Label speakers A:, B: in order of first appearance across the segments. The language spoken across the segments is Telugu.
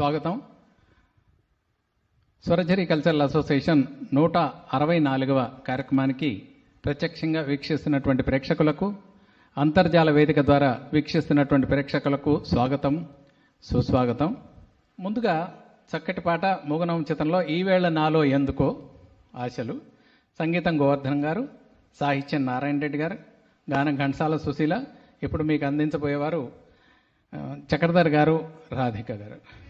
A: స్వాగతం. స్వరజరి కల్చరల్ అసోసియేషన్ నూట అరవై నాలుగవ కార్యక్రమానికి ప్రత్యక్షంగా వీక్షిస్తున్నటువంటి ప్రేక్షకులకు అంతర్జాల వేదిక ద్వారా వీక్షిస్తున్నటువంటి ప్రేక్షకులకు స్వాగతం సుస్వాగతం. ముందుగా చక్కటి పాట మూగనం చిత్రంలో ఈవేళ నాలో ఎందుకో ఆశలు. సంగీతం గోవర్ధన్ గారు సాహిత్యం నారాయణ రెడ్డి గారు గానం ఘంటసాల సుశీల ఇప్పుడు మీకు అందించబోయేవారు చక్రధర్ గారు రాధిక గారు.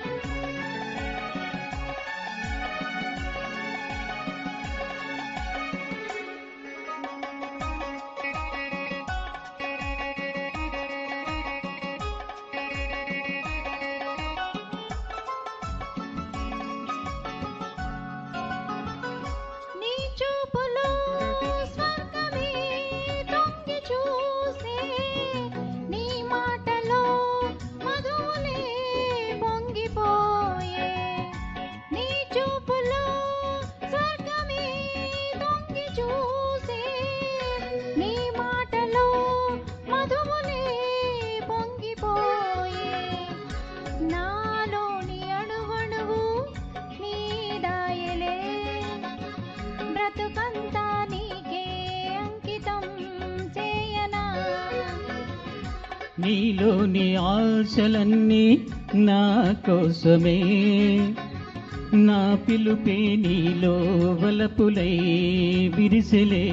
B: బ్రతుకంతా నీకే అంకితం చేయనా?
C: నీలోని ఆశలన్నీ నా కోసమే. నా పిలుపే నీలో వలపులై విరిసెలే.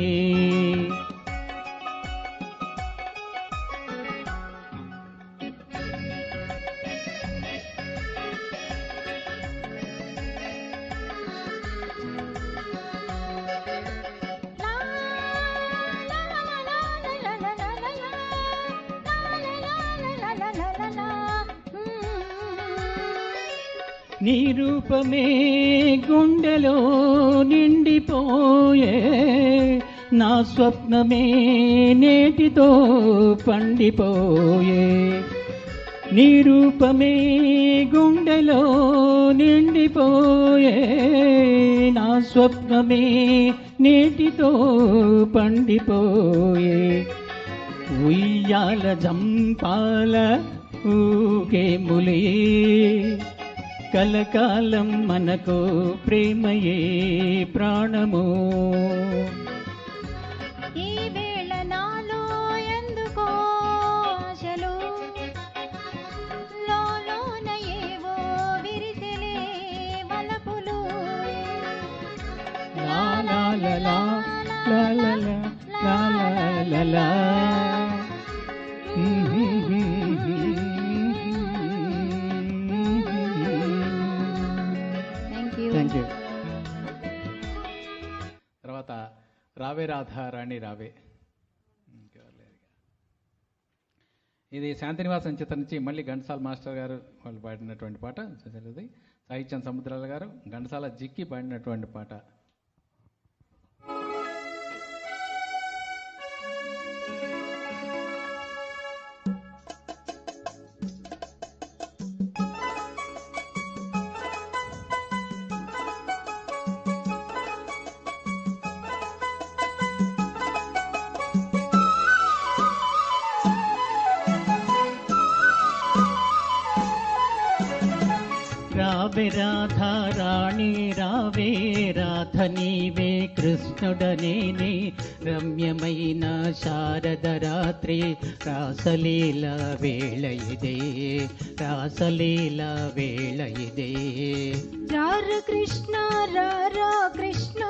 C: నీ రూపమే గుండెలో నిండిపోయే నా స్వప్నమే నేటితో పండిపోయే. నీ రూపమే గుండెలో నిండిపోయే నా స్వప్నమే నేటితో పండిపోయే. ఉయ్యాల జంపాల ఊకే ములే కలకాలం మనకు ప్రేమయే ప్రాణము
B: ఈ వేళ నాలో ఎందుకో ఆశలు లోలోన ఏవో విరిసెలే వలపులు
C: లా లా లా లా లా లా లా లా లా
A: రాధారాణి రావే. ఇది శాంతినివాసం చిత్రం నుంచి మళ్ళీ ఘంటసాల మాస్టర్ గారు వాళ్ళు పాడినటువంటి పాట సాహిత్యం సముద్రాల గారు ఘంటసాల జిక్కి పాడినటువంటి పాట.
C: రావే రాధా రాణి రావే రాధ నీవే కృష్ణుడనేనే రమ్యమైన శారద రాత్రి రాసలీల వేళ ఇదే. రాసలీల వేళ ఇదే.
B: రార కృష్ణ రారా కృష్ణ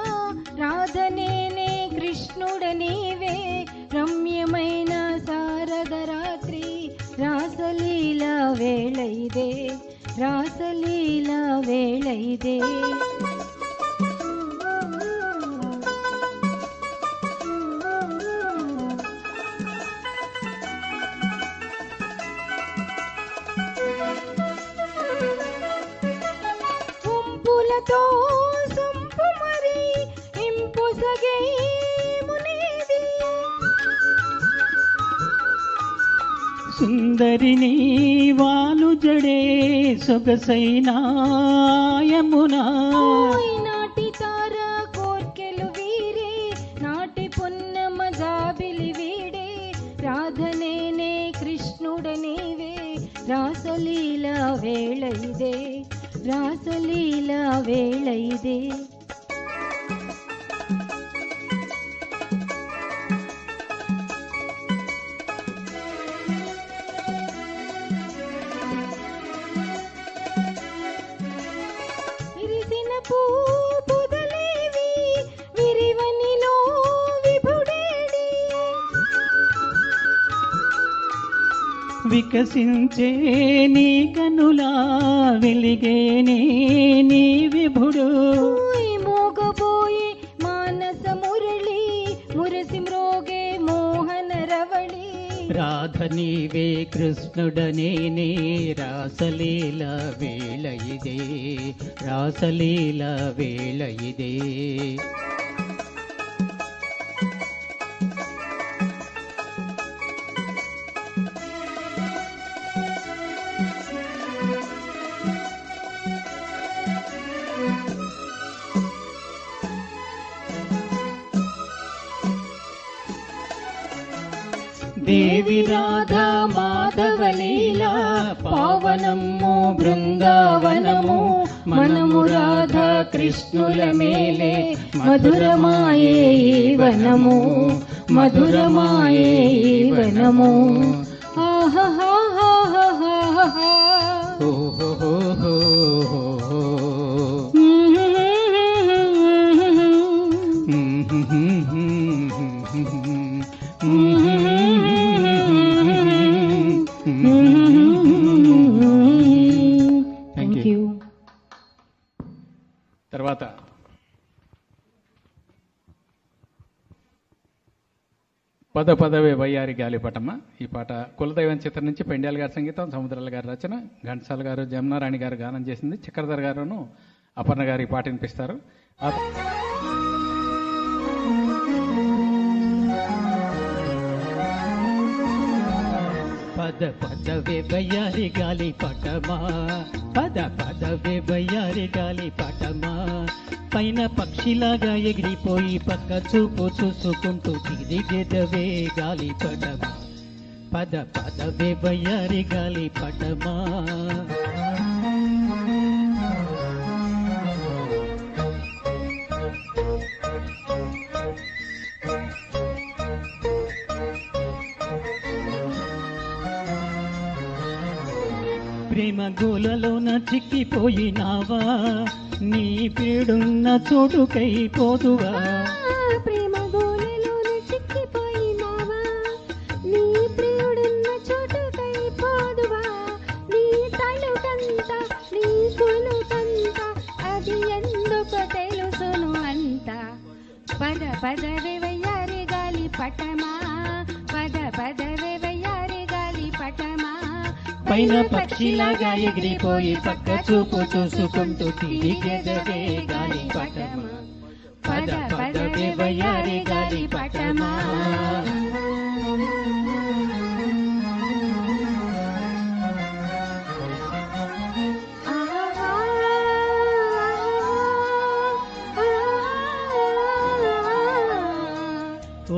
B: రాధనేనే కృష్ణుడ నీవే. రమ్యమైన శారద రాత్రి రాసలీల వేళ ఇదే. రాసలీల వేళ ఇదే ఉంపులతో
C: సుందరిని వాలు జడే సొగసైన యమునా
B: నాటి తార కోర్కెలు వీరే నాటి పున్నమ జాబిలి వీడే. రాధనేనే కృష్ణుడనేవే రాసలీల వేళ ఇదే రాసలీల వేళ ఇదే.
C: వికసించే నీ కనులా వెలిగేనే నీ విభుడు.
B: మోగబోయే మానస మురళి మురసి మ్రోగే మోహన రవళి.
C: రాధ నీవే కృష్ణుడనేనే రాసలీల వేళ ఇదే రాసలీల వేళ ఇదే. దేవి రాధా మాధవలీలా పావనము బృందావనము మనము రాధా కృష్ణుల మేలే
B: మధురమాయే వనము మధురమాయే వనము.
A: పద పదవే వయ్యారి గాలిపటమ్మ ఈ పాట కులదైవం చిత్రం నుంచి పెండ్యాల గారి సంగీతం సముద్రాల గారి రచన ఘంటసాల గారు జమునారాణి గారు గానం చేసింది చక్రధర్ గారును అపర్ణ గారు ఈ పాట వినిపిస్తారు.
C: పద పదవే బయ్యారి గాలి పటమా. పద పదవే బయ్యారి గాలి పటమా. పైన పక్షిలాగా ఎగిరిపోయి పక్క చూపు చూసుకుంటూ తిరిగెదవే గాలి పటమా. పద పదవే బయ్యారి గాలి పటమా. ప్రేమ గోలలోన చిక్కిపోయినావా? నీ పీడున్న చోటుకై పోదువా?
B: ప్రేమ గోలెలోన చిక్కిపోయినావా? నీ ప్రియుడున్న చోటుకై పోదువా? నీ తలుకంత నీ కులుకంత అది ఎందుకు తెలుసును అంత. పద పదవే వయ్యారి గాలి పటమా? పద పదవే
C: పైన పక్షిలాగా ఎగిరిపోయి పక్క చూపు చూసుకుంటూ తిరిగెదవే గాలి పటమా పద పదవే వయ్యారి గాలి పటమా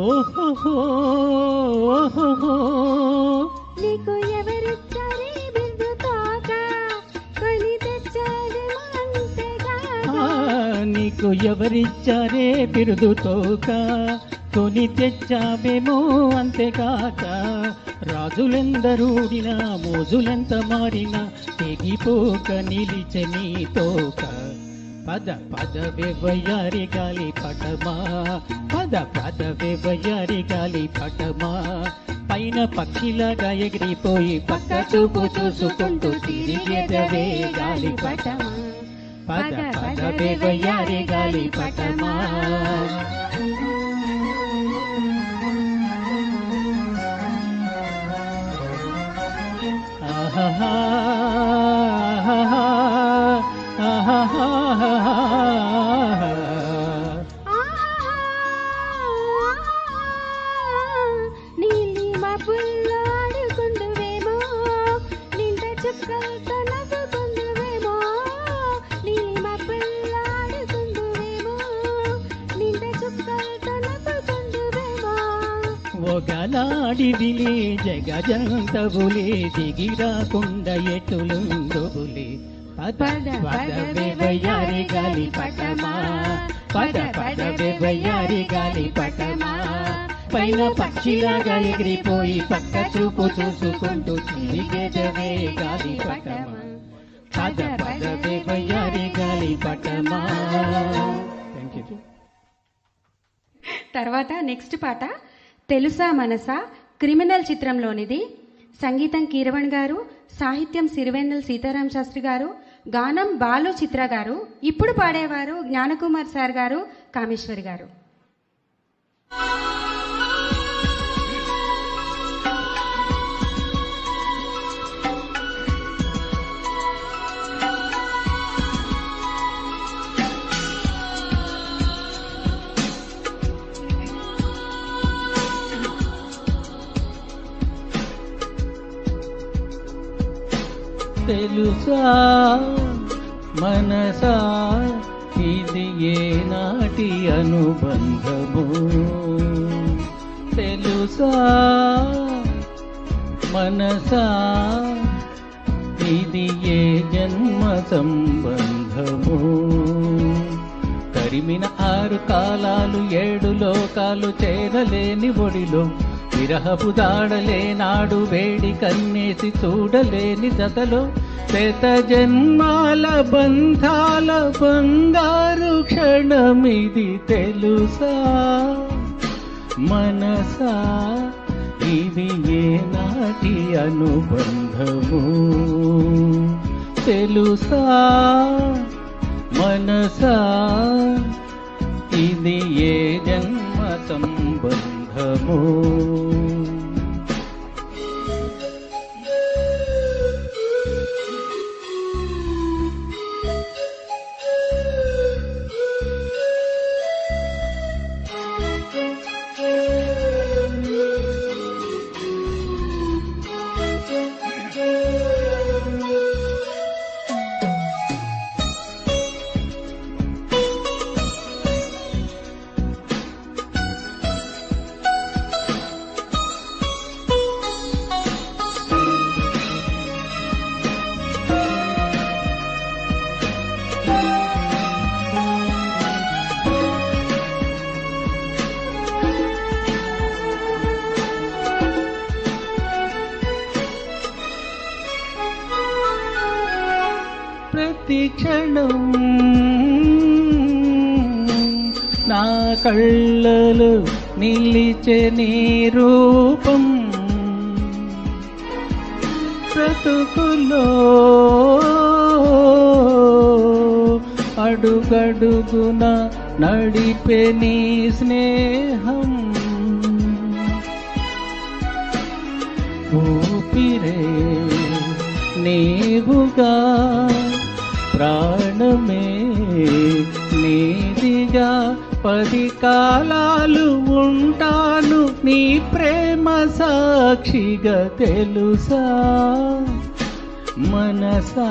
C: ఓహో ఓహో
B: నీకు
C: నీకు ఎవరిచ్చారే బిరుదుతోక కొని తెచ్చామేమో అంతేకాక రాజులెందరూడినా మోజులెంత మారినా తెగిపోక నిలిచె నీ తోక. పద పద వెవ్వయారి గాలి పటమా? పద పద వెవ్వయారి గాలి పటమా? పైన పక్షిలాగా ఎగిరిపోయి పక్క చూపు చూసుకుంటూ తిరిగేదవే గాలి పటమా? పద పద వెవ్వయారి గాలి పటమా ఆహాహా, ఒగలాడివిలే జగజంతవులే దిగిరాకుండా ఎటులుందువులే పద పద వెవయారి గాలి పటమా పద పద వెవయారి గాలి పటమా పైన పక్షిలాగా ఎగిరిపోయి పక్క చూపు చూసుకుంటూ తిరిగేదవే గాలి పటమా పద పద వెవయారి గాలి పటమా థ్యాంక్ యూ
D: తర్వాత నెక్స్ట్ పాట తెలుసా మనసా? క్రిమినల్ చిత్రంలోనిది. సంగీతం కీరవణ్ గారు సాహిత్యం సిరివెన్నెల సీతారాం శాస్త్రి గారు గానం బాలు చిత్ర గారు ఇప్పుడు పాడేవారు జ్ఞానకుమార్ సార్ గారు కామేశ్వరి గారు.
C: తెలుసా? మనసా? ఇది ఏనాటి అనుబంధము? తెలుసా? మనసా? ఇది ఏ జన్మ సంబంధము? తరిమిన ఆరు కాలాలు ఏడు లోకాలు చేరలేని ఒడిలో విరహపు దాడలే నాడు వేడి కన్నేసి చూడలేని జతలో శత జన్మాల బంధాల బంగారు క్షణమిది తెలుసా? మనసా ఇది ఏ నాటి అనుబంధము? తెలుసా? మనసా ఇది ఏ జన్ కళ్ళలు నిలిచే నీ రూపం. బ్రతుకులో అడుగడుగున నడిపే నీ స్నేహం. ఊపిరే నీవుగా ప్రాణమే నీదిగా పది కాలాలు ఉంటాను నీ ప్రేమ సాక్షిగా తెలుసా మనసా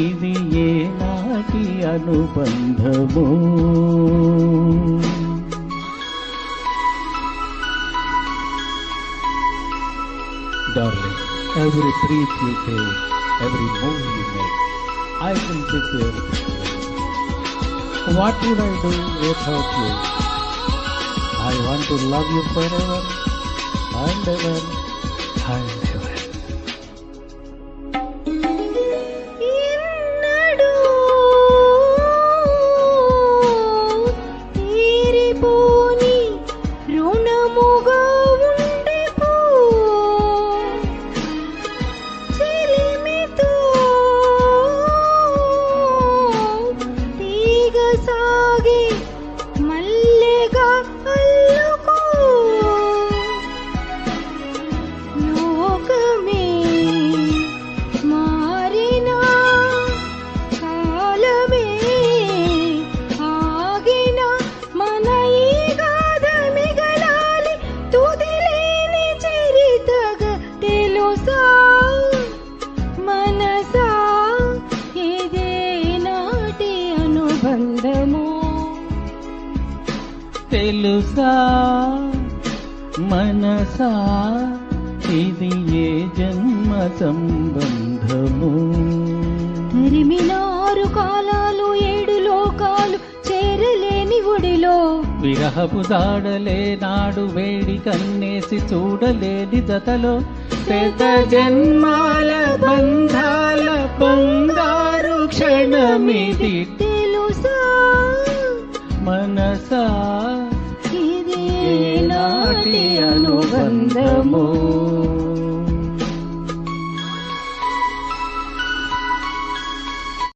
C: ఇది ఏనాటి అనుబంధము darling every breath you take every move you make I will with you
B: what would I do without you? I want to love you forever and ever and
A: మనసా ఇది
B: ఏ జన్మ సంబంధము
A: తరిమినారు కాలాలు ఏడు లోకాలు చేరలేని ఒడిలో.
B: విరహపు దాడలే నాడు వేడి కన్నేసి చూడలేని జతలో. శత జన్మాల బంధాల బంగారు క్షణమిది.
A: తెలుసా? నాటి అనుబంధము.